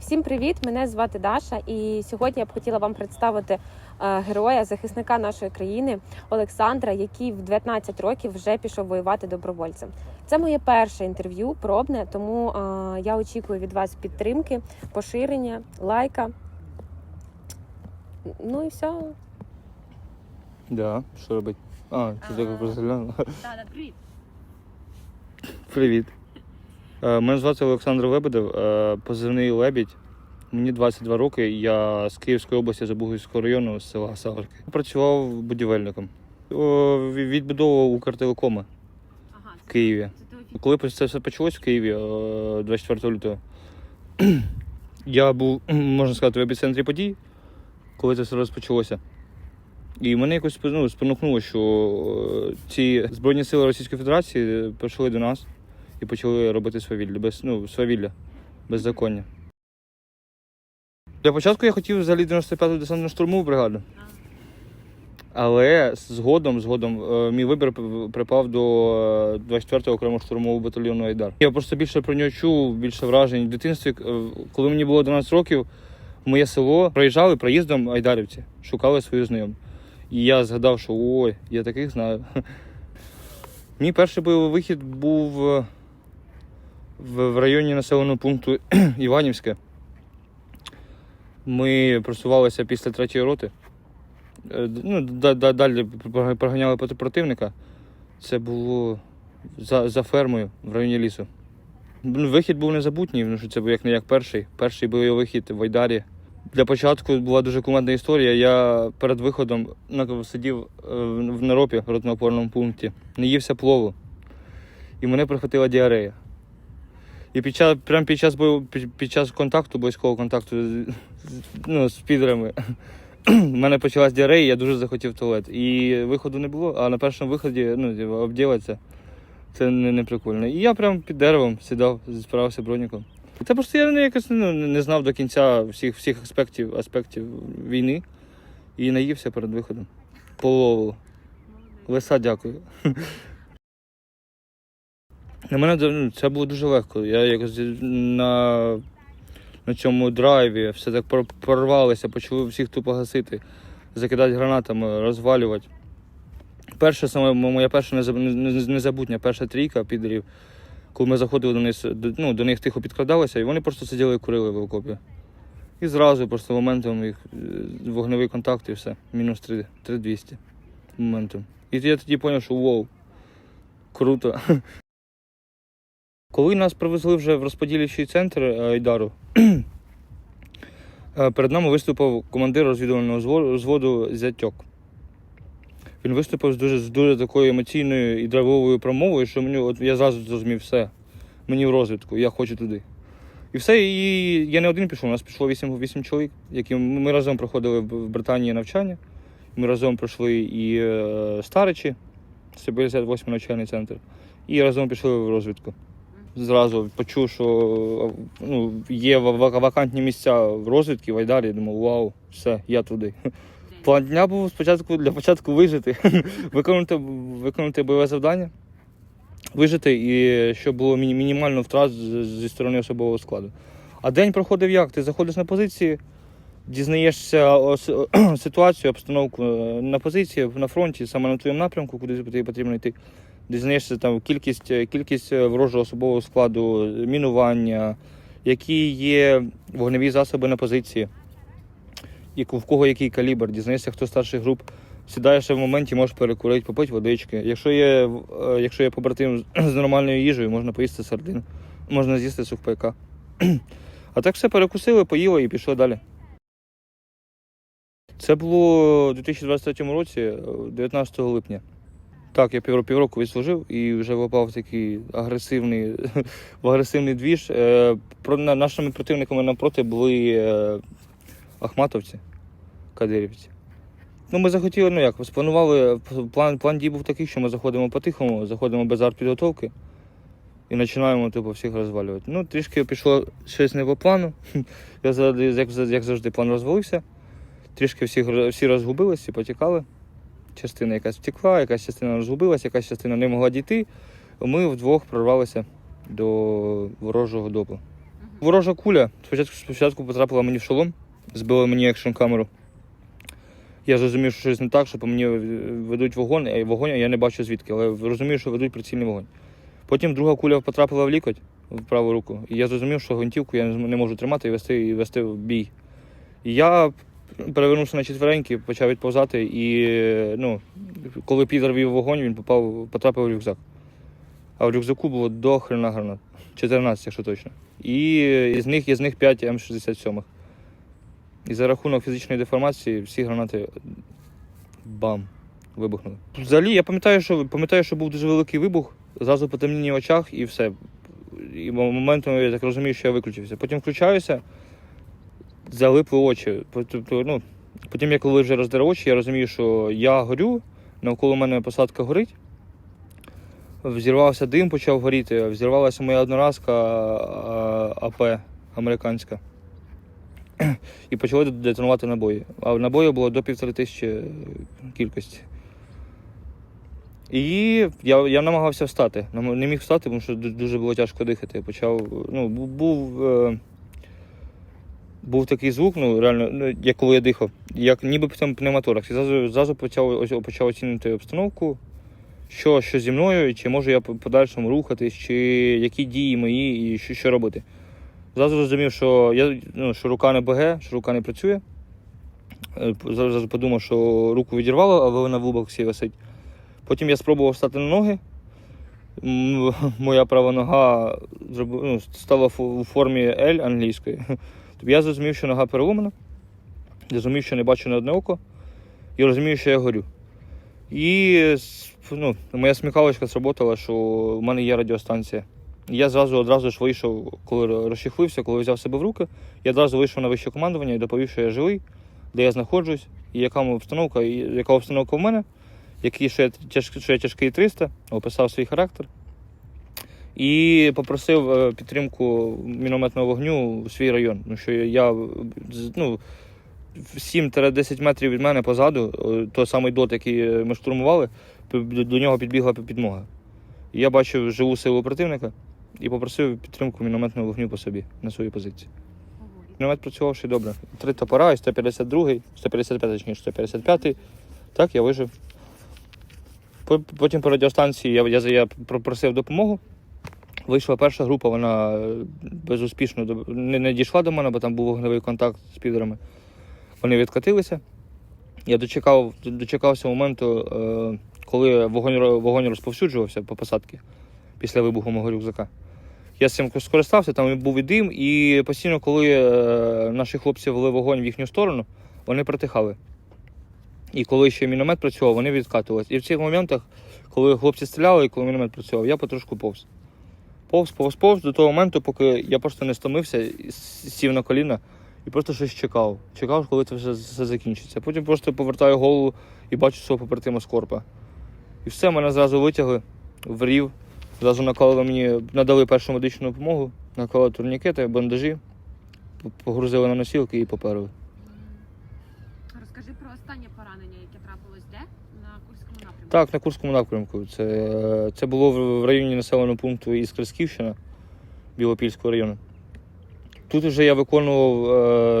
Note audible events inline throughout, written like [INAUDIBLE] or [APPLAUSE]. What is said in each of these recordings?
Всім привіт! Мене звати Даша, і сьогодні я б хотіла вам представити е, героя, захисника нашої країни Олександра, який в 19 років вже пішов воювати добровольцем. Це моє перше інтерв'ю, пробне, тому е, я очікую від вас підтримки, поширення, лайка. Ну і все. Да, що робить? А, ти так А. просто глянула. привіт. Привіт. Е, Мене звати Олександр Лебедев, е, позивний Лебідь. Мені 22 роки, я з Київської області Забугівського району, з села Сагарки. Працював будівельником. Відбудовував Укртелекоми в Києві. Коли це все почалось в Києві е, 24 лютого, [CLEARS THROAT] я був, [CLEARS THROAT] можна сказати, в епіцентрі подій, коли це все розпочалося. І мене якось ну, спонукнуло, що е, ці Збройні сили Російської Федерації прийшли до нас і почали робити свавілля, без, ну, свавілля, беззаконня. Для початку я хотів взагалі 95-ту десантну штурмову бригаду. Але згодом, згодом, е, мій вибір припав до е, 24-го окремого штурмового батальйону Айдар. Я просто більше про нього чув, більше вражень. В дитинстві, е, коли мені було 12 років, в моє село проїжджали проїздом айдарівці, шукали свою знайому. І я згадав, що ой, я таких знаю. [LAUGHS] Мій перший бойовий вихід був е, в, районі населеного пункту [CLEARS THROAT] Іванівське. Ми просувалися після третьої роти. Е, Ну, да- да- далі проганяли проти противника. Це було за, за фермою в районі лісу. Ну, Вихід був незабутній, тому що це був як не як перший. Перший бойовий вихід в Айдарі. Для початку була дуже кумедна історія. Я перед виходом сидів е, в наропі в ротно-опорному пункті, не ївся плову. І мене прихватила діарея. І під час, прямо під час, бою, під, під час контакту, близького контакту з, ну, з підерами, [CLEARS THROAT] в мене почалась діарея, я дуже захотів туалет. І виходу не було, а на першому виході ну, типу, обділатися це не, не прикольно. І я прямо під деревом сідав, справився броніком. Та просто я якось ну, не знав до кінця всіх, всіх аспектів, аспектів війни і наївся перед виходом. Полову. Лиса дякую. [LAUGHS] На мене ну, це було дуже легко. Я якось на, на цьому драйві все так прор- прорвалося, почали всіх тупо гасити, закидати гранатами, розвалювати. Перша саме моя перша незабутня перша трійка підерів, коли ми заходили до них, ну, до них тихо підкрадалися, і вони просто сиділи і курили в окопі. І зразу просто моментом їх е, вогневий контакт і все. Мінус 3, 3200 моментом. І я тоді зрозумів, що вау, круто. [LAUGHS] Коли нас привезли вже в розподілюючий центр е, Айдару, е, перед нами виступив командир розвідувального зво- взводу Зятьок. Він виступив з дуже, з дуже такою емоційною і драйвовою промовою, що мені от я зразу зрозумів все. Мені в розвідку, я хочу туди. І все, і я не один пішов, у нас пішло 8, 8 чоловік, які ми разом проходили в Британії навчання. Ми разом пройшли і е, Старичі, це 58 навчальний центр, і разом пішли в розвідку. Зразу почув, що ну, є ва- ва- вакантні місця в розвідці в Айдарі. Думав, вау, все, я туди. План дня був спочатку для початку вижити, [LAUGHS] виконати, виконати бойове завдання, вижити і щоб було міні- мінімально втрат зі сторони особового складу. А день проходив як? Ти заходиш на позиції, дізнаєшся [CLEARS THROAT] ситуацію, обстановку е, на позиції, на фронті, саме на твоєму напрямку, куди тобі потрібно йти. Дізнаєшся там кількість, е, кількість е, ворожого особового складу, мінування, які є вогневі засоби на позиції, як- в кого який калібр, дізнаєшся, хто старший груп. Сідаєш в моменті, можеш перекурити, попити водички. Якщо є, е, якщо є побратим [CLEARS THROAT] з- нормальною їжею, можна поїсти сардин, можна з'їсти сухпайка. [CLEARS THROAT] А так все перекусили, поїли і пішли далі. Це було у 2023 році, е, 19 липня. Так, я півроку, відслужив і вже попав в такий агресивний, [LAUGHS] в агресивний двіж. Е, нашими противниками навпроти були е, ахматовці, кадирівці. Ну, ми захотіли, ну як, спланували, план, план дій був такий, що ми заходимо по-тихому, заходимо без артпідготовки і починаємо типу, всіх розвалювати. Ну, трішки пішло щось не по плану. [LAUGHS] Я як, як завжди, план розвалився. Трішки всі, гр- всі розгубились і потікали. Частина якась втекла, якась частина розгубилась, якась частина не могла дійти. Ми вдвох прорвалися до ворожого допу. Ворожа куля спочатку, спочатку потрапила мені в шолом, збила мені екшн камеру. Я зрозумів, що щось не так, що по мені ведуть вогонь, а вогонь а я не бачу звідки, але розумію, що ведуть прицільний вогонь. Потім друга куля потрапила в лікоть в праву руку, і я зрозумів, що гвинтівку я не не можу тримати і вести, і вести в бій. І я перевернувся на четвереньки, почав відповзати, і ну, коли вів вогонь, він попав, потрапив в рюкзак. А в рюкзаку було до хрена гранат. 14, якщо точно. І із них, із них 5 М67. І за рахунок фізичної деформації всі гранати бам! Вибухнули. Взагалі, я пам'ятаю, що пам'ятаю, що був дуже великий вибух, зразу потемніння в очах і все. І моментом я так розумію, що я виключився. Потім включаюся, залипли очі. Ну, потім, я коли вже роздер очі, я розумію, що я горю, навколо мене посадка горить. Взірвався дим, почав горіти, взірвалася моя одноразка АП американська. І почали детонувати набої. А набоїв було до півтори тисячі кількості. І я, я намагався встати. Не міг встати, тому що дуже було тяжко дихати. Почав, ну, був, е, був такий звук, ну реально, ну, як коли я дихав, як ніби там пневмоторакс. І зразу, зразу почав, почав оцінювати обстановку, що, що зі мною, чи можу я по- подальшому рухатись, чи які дії мої, і що, що робити. Зразу зрозумів, що я ну, що рука не БГ, що рука не працює. Е, Зразу подумав, що руку відірвало, але вона в лубоксі висить. Потім я спробував встати на ноги. Моя права нога ну, стала у формі L англійської. Тобто я зрозумів, що нога переломана, зрозумів, що не бачу на одне око, і розумію, що я горю. І ну, моя сміхалочка сработала, що в мене є радіостанція. І Я зразу одразу ж вийшов, коли розчехлився, коли взяв себе в руки, я одразу вийшов на вище командування і доповів, що я живий, де я знаходжусь, і яка обстановка, і яка обстановка в мене, який що я, що я тяжкий 300, описав свій характер. І попросив е, підтримку мінометного вогню у свій район. Ну, що я ну, 7-10 метрів від мене позаду, е, той самий дот, який е, ми штурмували, до нього підбігла підмога. Я бачив живу силу противника і попросив підтримку мінометного вогню по собі на своїй позиції. Міномет працював ще добре. Три топора, і 152, 155, точніше, 155-й. Так, я вижив. Потім по радіостанції я, я, я попросив допомогу. Вийшла перша група, вона е, безуспішно не, не дійшла до мене, бо там був вогневий контакт з підерами. Вони відкатилися. Я дочекав, дочекався моменту, е, коли вогонь, вогонь розповсюджувався по посадці після вибуху мого рюкзака. Я з цим скористався, там був і дим, і постійно, коли е, наші хлопці вели вогонь в їхню сторону, вони притихали. І коли ще міномет працював, вони відкатувалися. І в цих моментах, коли хлопці стріляли і коли міномет працював, я потрошку повз. Повз, повз, повз до того моменту, поки я просто не стомився, сів на коліна і просто щось чекав. Чекав, коли це все, все закінчиться. Потім просто повертаю голову і бачу свого побратима Скорпа. І все, мене зразу витягли в рів, зразу наколили мені, надали першу медичну допомогу, наколили турнікети, бандажі, погрузили на носілки і поперли. Розкажи про останнє поранення, яке трапилось де на Курському напрямку. Так, на Курському напрямку. Це, це було в районі населеного пункту Іскрисківщина Білопільського району. Тут вже я виконував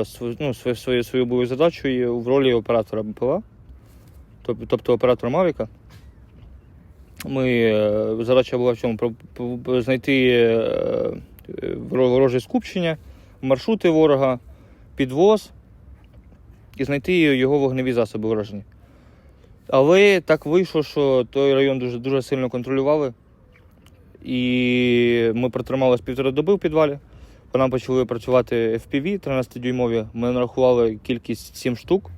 е, ну, свою, свою, свою бойову задачу в ролі оператора БПЛА, тобто оператора Мавіка. Ми, е, задача була в чому? Знайти е, вороже скупчення, маршрути ворога, підвоз і знайти його вогневі засоби враження. Але так вийшло, що той район дуже, дуже сильно контролювали. І ми протрималися півтора доби в підвалі. По нам почали працювати FPV 13-дюймові. Ми нарахували кількість 7 штук.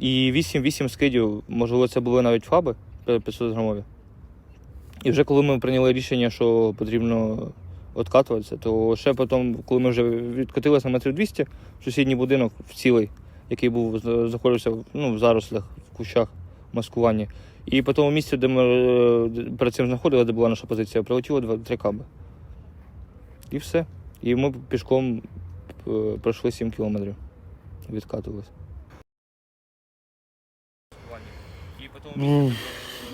І 8-8 скидів, можливо, це були навіть фаби 500 грамові. І вже коли ми прийняли рішення, що потрібно відкатуватися, то ще потім, коли ми вже відкотилися на метрів 200, в сусідній будинок в цілий, який був знаходився в- ну, в зарослях, в кущах маскуванні. І по тому місці, де ми е, перед цим знаходили, де була наша позиція, прилетіло два, три каби. І все. І ми пішком е, пройшли 7 кілометрів. Відкатувалися.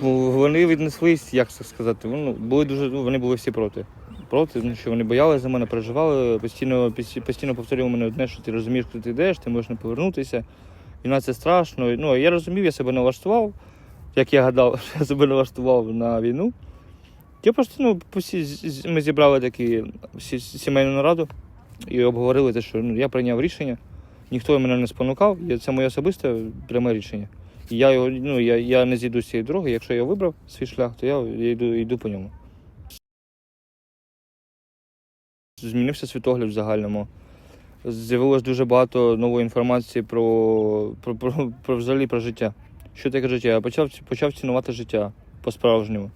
Ну, Вони віднеслись, як це сказати, ну, були дуже, ну, вони були всі проти. Проти, ну, що вони боялися за мене, переживали, постійно, пос- постійно повторювали мене одне, що ти розумієш, куди ти йдеш, ти можеш не повернутися. Війна це страшно. Ну, я розумів, я себе налаштував, як я гадав, [LAUGHS] я себе налаштував на війну. Я просто, ну, ми зібрали такі сі- сімейну нараду і обговорили те, що ну, я прийняв рішення, ніхто мене не спонукав, це моє особисте пряме рішення. І я, ну, я, я не зійду з цієї дороги, якщо я вибрав свій шлях, то я йду, йду по ньому. Змінився світогляд в загальному. З'явилось дуже багато нової інформації про, про, про, про взагалі про життя. Що таке життя? Я почав, почав цінувати життя по-справжньому.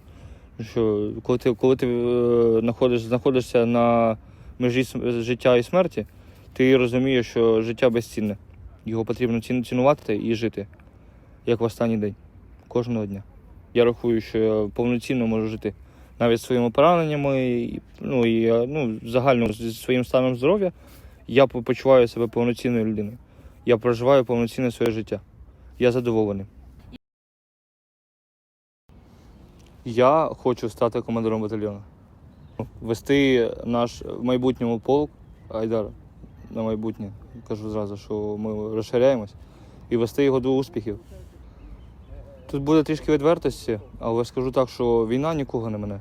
Що коли ти, коли ти е, знаходиш, знаходишся на межі життя і смерті, ти розумієш, що життя безцінне. Його потрібно цінувати і жити, як в останній день, кожного дня. Я рахую, що я повноцінно можу жити навіть своїми пораненнями, ну і е, ну, загально зі своїм станом здоров'я. Я почуваю себе повноцінною людиною. Я проживаю повноцінне своє життя. Я задоволений. Я хочу стати командиром батальйону. Вести наш в майбутньому полк Айдар на майбутнє. Кажу зразу, що ми розширяємось і вести його до успіхів. Тут буде трішки відвертості, але скажу так, що війна нікого не мене.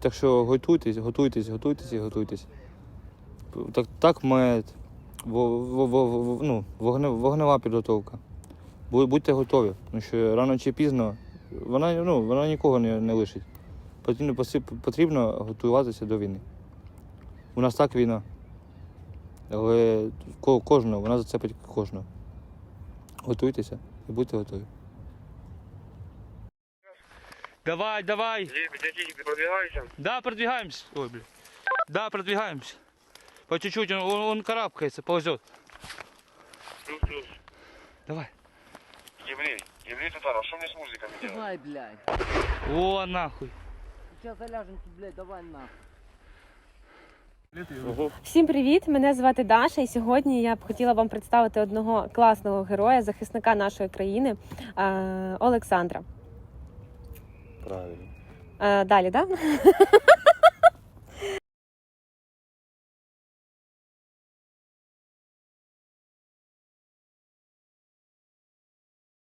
Так що готуйтесь, готуйтесь, готуйтесь і готуйтесь. Так, так во- ну, вогне, вогнева підготовка. Будьте готові, тому що рано чи пізно вона, ну, вона нікого не, не лишить. Потрібно, потрібно готуватися до війни. У нас так війна. Але кожного, вона зацепить кожного. Готуйтеся і будьте готові. Давай, давай. Детектив, продвигаемся? Да, продвигаемся. Ой, блин. Да, продвигаемся. По чуть-чуть, он, он, он карабкается, ползет. Плюс-плюс. Давай. Еврей, еврей татаров, что мне с музыками делать? Давай, блядь. О, нахуй. Сейчас заляжем тут, блядь, давай нахуй. Всім привіт! Мене звати Даша, і сьогодні я б хотіла вам представити одного класного героя, захисника нашої країни е, Олександра. Правильно. Е, Далі, да?